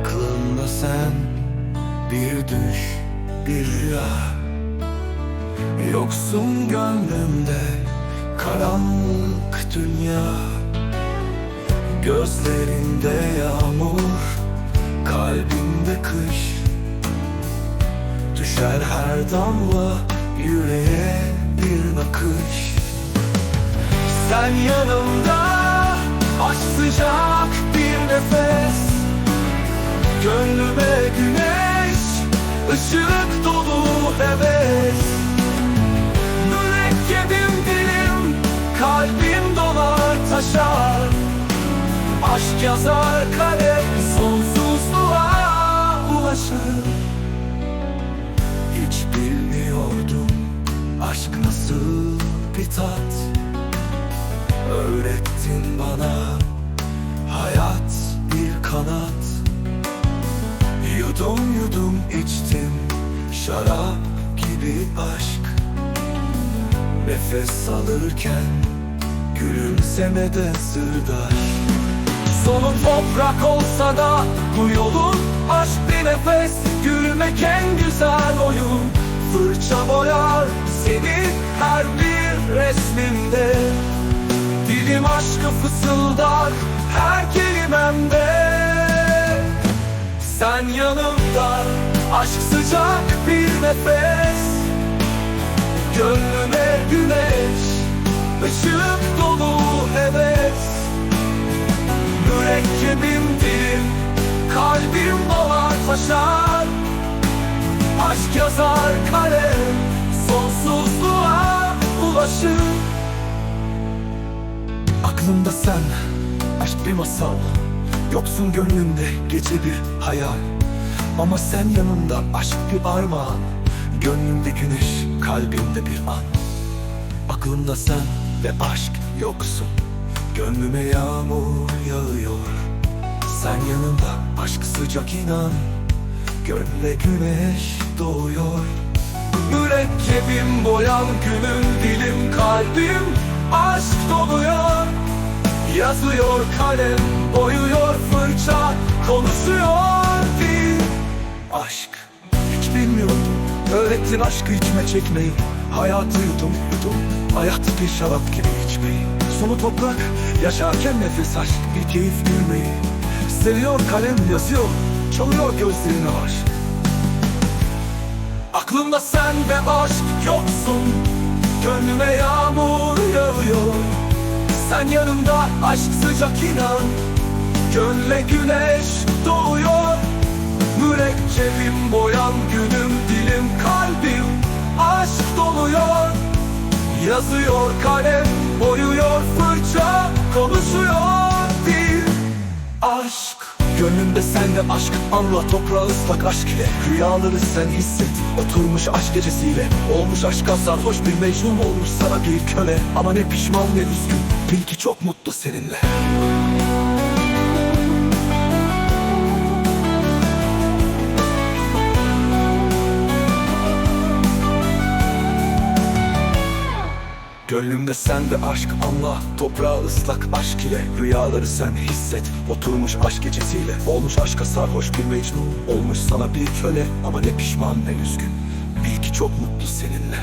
Aklımda sen bir düş bir rüya. Yoksun gönlümde karanlık dünya. Gözlerinde yağmur kalbimde kış. Düşer her damla yüreğe bir nakış Sen yanımda aşk sıcak bir nefes Gönlüme güneş, ışık dolu heves. Mürekkebim dilim, kalbim dolar taşar. Aşk yazar kalem, sonsuzluğa ulaşır. Hiç bilmiyordum aşk nasıl bir tat. Öğrettin bana hayat bir kanat Yudum yudum içtim. Şarap gibi aşk. Nefes alırken gülümsemede sırdaş. Sonu toprak olsa da bu yolun aşk bir nefes. Gülmek en güzel oyun. Fırça boyar senin her bir resminde Dilim aşkı fısıldar her kelimemde Sen yanımda aşk sıcak bir nefes. Gönlüme güneş ışık dolu heves. Mürekkebim dilim kalbim dolar taşar. Aşk yazar kalem sonsuzluğa ulaşır. Aklımda sen, aşk bir masal Yoksun gönlümde gece bir hayal. Ama sen yanımda aşk bir armağan. Gönlümde güneş, kalbimde bir an. Aklımda sen ve aşk yoksun. Gönlüme yağmur yağıyor. Sen yanımda aşk sıcak inan. Gönle güneş doğuyor. Mürekkebim boyan günün dilim kalbim Aşk doluyor. Yazıyor kalem fırça Konuşuyor dil Aşk hiç bilmiyordum Öğrettin aşkı içme çekmeyi. Hayatı yudum yudum. Hayat bir şarap gibi içmeyi. Sonu toprak yaşarken nefes aşk Bir keyif gülmeyi. Seviyor kalem yazıyor. Çalıyor gözlerine aşk. Aklımda sen ve aşk yoksun. Gönlüme yağmur yağıyor. Sen yanımda aşk sıcak inan Gönle güneş doğuyor. Mürekkebim boyan günüm dilim kalbim Aşk doluyor. Yazıyor kalem boyuyor fırça Konuşuyor dil. Aşk Gönlümde sende aşk Anla toprağı ıslak aşk ile. Rüyaları sen hisset Oturmuş aşk gecesiyle. Olmuş aşka sarhoş bir mecnun olmuş sana bir köle. Ama ne pişman ne üzgün Bil ki çok mutlu seninle Gönlümde sen de aşk anla Toprağı ıslak aşk ile. Rüyaları sen hisset Oturmuş aşk gecesiyle. Olmuş aşka sarhoş bir mecnun Olmuş sana bir köle. Ama ne pişman ne üzgün. Bil ki çok mutlu seninle